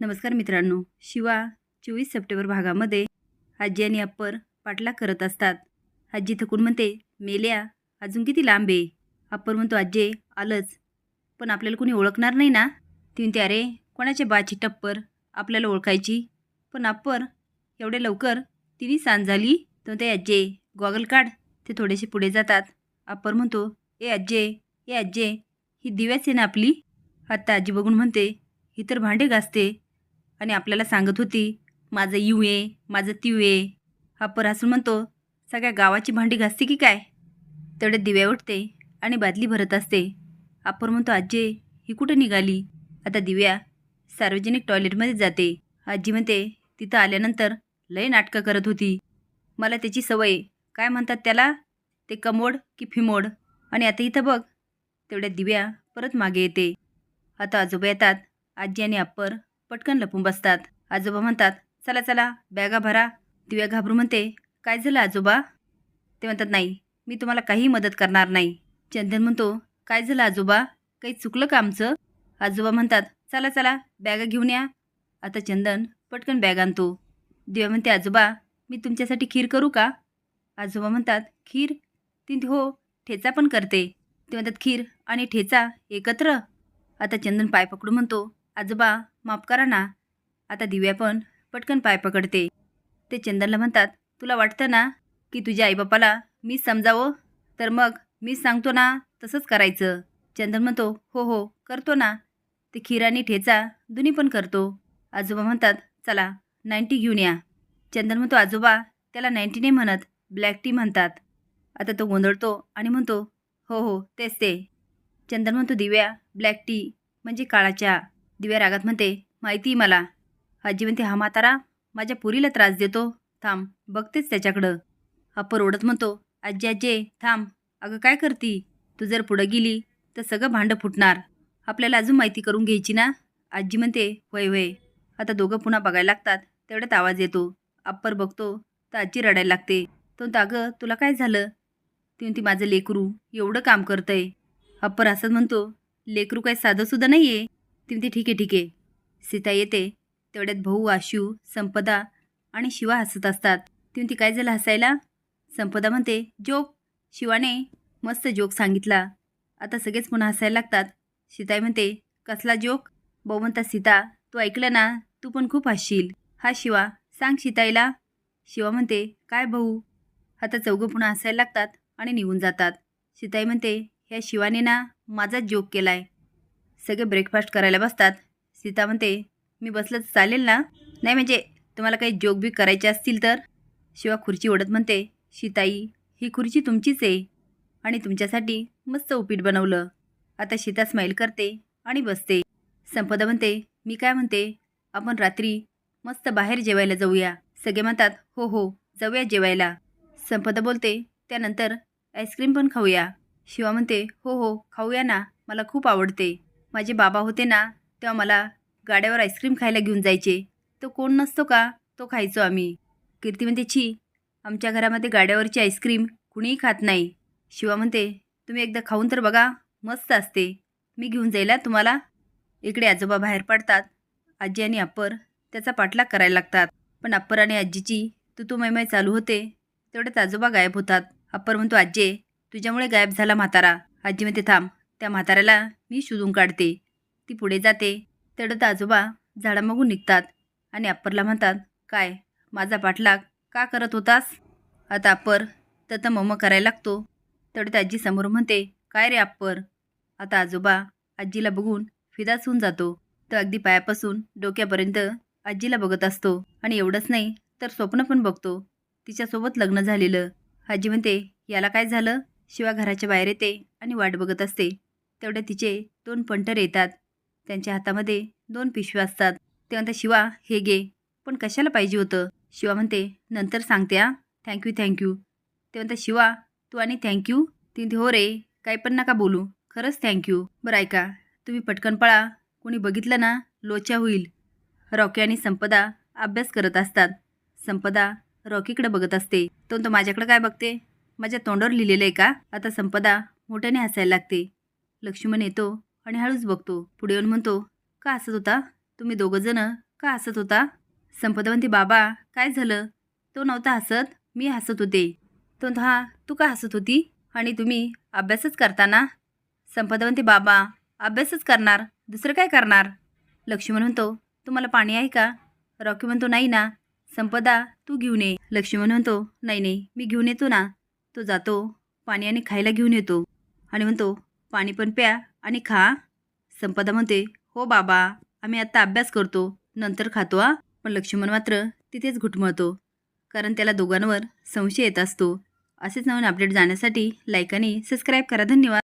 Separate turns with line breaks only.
नमस्कार मित्रांनो. शिवा चोवीस सप्टेंबर भागामध्ये आजी आणि अप्पर पाठलाग करत असतात. आजी थकून म्हणते मेल्या अजून किती लांब आहे? अप्पर म्हणतो आजे आलंच. पण आपल्याला कोणी ओळखणार नाही ना? ती म्हणते अरे कोणाच्या बाची टप्पर आपल्याला ओळखायची? पण अप्पर एवढे लवकर? तिने सांज झाली? तर ते आजे गॉगल काढ. ते थोडेसे पुढे जातात. अप्पर म्हणतो ए आजे ए आजे ही दिव्याच आहे ना आपली? आत्ता आजी बघून म्हणते ही तर भांडे घासते. आणि आपल्याला सांगत होती माझं यू ए माझं त्यू ए. हा परासून म्हणतो सगळ्या गावाची भांडी घासते की काय? तेवढ्या दिव्या उठते आणि बादली भरत असते. अप्पर म्हणतो आजी ही कुठं निघाली? आता दिव्या सार्वजनिक टॉयलेटमध्ये जाते. आजी म्हणते तिथं आल्यानंतर लय नाटकं करत होती. मला त्याची सवय. काय म्हणतात त्याला? ते कमोड की फिमोड? आणि आता इथं बघ. तेवढ्या दिव्या परत मागे येते. आता आजोबा येतात आजी आणि अप्पर पटकन लपून बसतात. आजोबा म्हणतात चला चला बॅगा भरा. दिव्या घाबरू म्हणते काय झालं आजोबा? ते म्हणतात नाही मी तुम्हाला काहीही मदत करणार नाही. चंदन म्हणतो काय झालं आजोबा? काही चुकलं का आमचं? आजोबा म्हणतात चला चला बॅगा घेऊन या. आता चंदन पटकन बॅग आणतो. दिव्या म्हणते आजोबा मी तुमच्यासाठी खीर करू का? आजोबा म्हणतात खीर? ती हो ठेचा पण करते. ते म्हणतात खीर आणि ठेचा एकत्र? आता चंदन पाय पकडून म्हणतो आजोबा माफ करा ना. आता दिव्या पण पटकन पाय पकडते. ते चंदनला म्हणतात तुला वाटतं ना की तुझ्या आईबापाला मी समजावं? तर मग मी सांगतो ना तसंच करायचं. चंदन म्हणतो हो हो करतो ना. ते खीर आणि ठेचा दोन्ही पण करतो. आजोबा म्हणतात चला नाईन्टी घेऊन या. चंदन म्हणतो आजोबा त्याला नाईन्टी नाही म्हणत ब्लॅक टी म्हणतात. आता तो गोंधळतो आणि म्हणतो हो हो तेच ते. चंदन म्हणतो दिव्या ब्लॅक टी म्हणजे काळा चहा दिव्या रागात म्हणते माहिती मला. आजी म्हणते हा म्हातारा माझ्या पुरीला त्रास देतो. थांब बघतेच त्याच्याकडं. अप्पर ओढत म्हणतो आजी आजे थांब. अगं काय करती? तू जर पुढं गेली तर सगळं भांडं फुटणार. आपल्याला अजून माहिती करून घ्यायची ना? आजी म्हणते वय वय आता दोघं पुन्हा बघायला लागतात तेवढ्यात आवाज येतो. अप्पर बघतो तर आजी रडायला लागते. तो अगं तुला काय झालं? ती म्हणते माझं लेकरू एवढं काम करतंय. अप्पर असंच म्हणतो लेकरू काही साधंसुद्धा नाही आहे ती म्हणते ठीक आहे ठीक आहे. सीता येते. तेवढ्यात भाऊ आशू संपदा आणि शिवा हसत असतात. ती म्हणते काय झालं हसायला? संपदा म्हणते जोक. शिवाने मस्त जोक सांगितला. आता सगळेच पुन्हा हसायला लागतात. सीताई म्हणते कसला जोक? भाऊ म्हणता सीता तू ऐकलं ना तू पण खूप हसशील. हा शिवा सांग सीताईला. शिवा म्हणते काय भाऊ? आता चौघं पुन्हा हसायला लागतात आणि निघून जातात. सीताई म्हणते ह्या शिवाने ना माझाच जोक केलाय. सगळे ब्रेकफास्ट करायला बसतात. सीता म्हणते मी बसलं तर चालेल ना? नाही म्हणजे तुम्हाला काही जोग बी करायचे असतील तर? शिवा खुर्ची ओढत म्हणते सीताई ही खुर्ची तुमचीच आहे. आणि तुमच्यासाठी मस्त उपीट बनवलं. आता सीता स्माईल करते आणि बसते. संपदा म्हणते मी काय म्हणते? आपण रात्री मस्त बाहेर जेवायला जाऊया. सगळे म्हणतात हो हो जाऊया जेवायला. संपदा बोलते त्यानंतर आईस्क्रीम पण खाऊया. शिवा म्हणते हो हो खाऊया ना मला खूप आवडते. माझे बाबा होते ना तेव्हा मला गाड्यावर आईस्क्रीम खायला घेऊन जायचे. तो कोण नसतो का तो खायचो आम्ही. कीर्ती म्हणते छी आमच्या घरामध्ये गाड्यावरची आईस्क्रीम कुणीही खात नाही. शिवा म्हणते तुम्ही एकदा खाऊन तर बघा मस्त असते. मी घेऊन जाईल तुम्हाला. इकडे आजोबा बाहेर पडतात. आजी आणि अप्पर त्याचा पाठलाग करायला लागतात. पण अप्पर आणि आजीची तुतुमयमय चालू होते. तेवढ्यात आजोबा गायब होतात. अप्पर म्हणतो आजी तुझ्यामुळे गायब झाला म्हातारा. आजी म्हणते थांब त्या म्हाताऱ्याला मी शोधून काढते. ती पुढे जाते. तेवढ्यात आजोबा झाडामागून निघतात आणि अप्परला म्हणतात काय माझा पाठलाग का करत होतास? आता अप्पर तर मम करायला लागतो. तेवढ्यात आजी समोर म्हणते काय रे अप्पर? आता आजोबा आजीला बघून फिदाच होऊन जातो. तो अगदी पायापासून डोक्यापर्यंत आजीला बघत असतो आणि एवढंच नाही तर स्वप्न पण बघतो. तिच्यासोबत लग्न झालेलं. आजी म्हणते याला काय झालं? शिवा घराच्या बाहेर येते आणि वाट बघत असते. तेवढ्या तिचे दोन पंटर येतात. त्यांच्या हातामध्ये दोन पिशव्या असतात. ते म्हणतात शिवा हे घे. पण कशाला पाहिजे होतं? शिवा म्हणते नंतर सांगते हा. थँक्यू थँक्यू ते म्हणतात शिवा तू आणि थँक्यू ती म्हणते हो रे. काही पण नका बोलू. खरंच थँक्यू बरं ऐका. तुम्ही पटकन पळा. कोणी बघितलं ना लोचा होईल. रॉकी आणि संपदा अभ्यास करत असतात. संपदा रॉकीकडे बघत असते. तो तो माझ्याकडे काय बघते? माझ्या तोंडावर लिहिलेलं आहे का? आता संपदा मोठ्याने हसायला लागते. लक्ष्मण येतो आणि हळूच बघतो. पुढे येऊन म्हणतो का हसत होता? तुम्ही दोघंजणं का हसत होता? संपदा म्हणते बाबा काय झालं? तो नव्हता हसत मी हसत होते. तो हा तू का हसत होती? आणि तुम्ही अभ्यासच करताना संपदा म्हणते बाबा अभ्यासच करणार दुसरं काय करणार? लक्ष्मण म्हणतो तुम्हाला पाणी आहे का? रॉकी म्हणतो नाही ना. संपदा तू घेऊन ये. लक्ष्मण म्हणतो नाही नाही मी घेऊन येतो ना. तो जातो पाणी आणि खायला घेऊन येतो. आणि म्हणतो पाणी पण प्या आणि खा. संपदा म्हणते हो बाबा आम्ही आत्ता अभ्यास करतो नंतर खातो आ पण लक्ष्मण मात्र तिथेच घुटमळतो कारण त्याला दोघांवर संशय येत असतो. असेच नवीन अपडेट जाण्यासाठी लाईक आणि सबस्क्राईब करा. धन्यवाद.